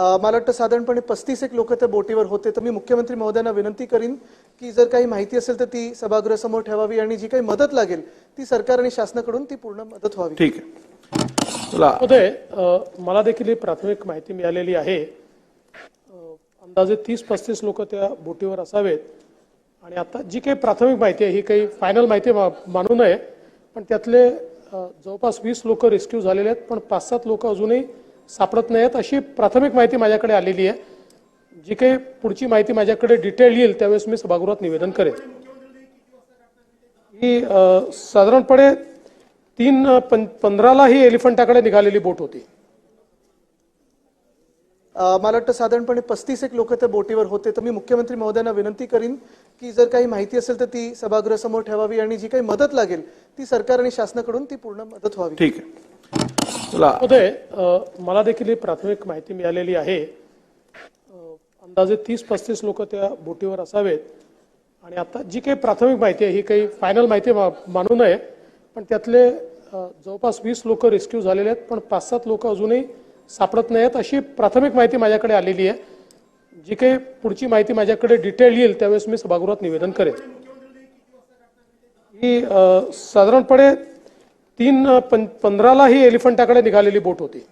मला वाटतं साधारणपणे पस्तीस एक लोक त्या बोटीवर होते. तर मी मुख्यमंत्री महोदयांना विनंती करीन की जर काही माहिती असेल तर ती सभागृहासमोर ठेवावी आणि जी काही मदत लागेल ती सरकार आणि शासनाकडून ती पूर्ण मदत व्हावी. ठीक आहे. अ, मला देखील ही प्राथमिक माहिती मिळालेली आहे. अंदाजे तीस पस्तीस लोक त्या बोटीवर असावेत. आणि आता जी काही प्राथमिक माहिती आहे ही काही फायनल माहिती मा- मानू नये पण त्यातले जवळपास वीस लोक रेस्क्यू झालेले आहेत पण पाच सात लोक अजूनही सापडत नाहीत अशी प्राथमिक माहिती माझ्याकडे आलेली आहे. जी काही पुढची माहिती माझ्याकडे डिटेल येईल त्यावेळेस मी सभागृहात निवेदन करेन. ही साधारणपणे तीन पं- पंधराला ही एलिफंटाकडे निघालेली बोट होती. मला वाटतं साधारणपणे पस्तीस एक लोक त्या बोटीवर होते. तर मी मुख्यमंत्री महोदयांना विनंती करीन की जर काही माहिती असेल तर ती सभागृहासमोर ठेवावी आणि जी काही मदत लागेल ती सरकार आणि शासनाकडून ती पूर्ण मदत व्हावी. ठीक आहे. चला उदय मला देखील ही प्राथमिक माहिती मिळालेली आहे. अंदाजे तीस पस्तीस लोक त्या बोटीवर असावेत. आणि आता जी काही प्राथमिक माहिती आहे ही काही फायनल माहिती मा- मानू नये पण त्यातले जवळपास वीस लोक रेस्क्यू झालेले आहेत पण पाच सात लोक अजूनही सापडत नाहीत अशी प्राथमिक माहिती माझ्याकडे आलेली आहे. जी काही पुढची माहिती माझ्याकडे डिटेल येईल त्यावेळेस मी सभागृहात निवेदन करेन. ही साधारणपणे तीन अ, पं- पंधराला ही एलिफंटाकडे निघालेली बोट होती.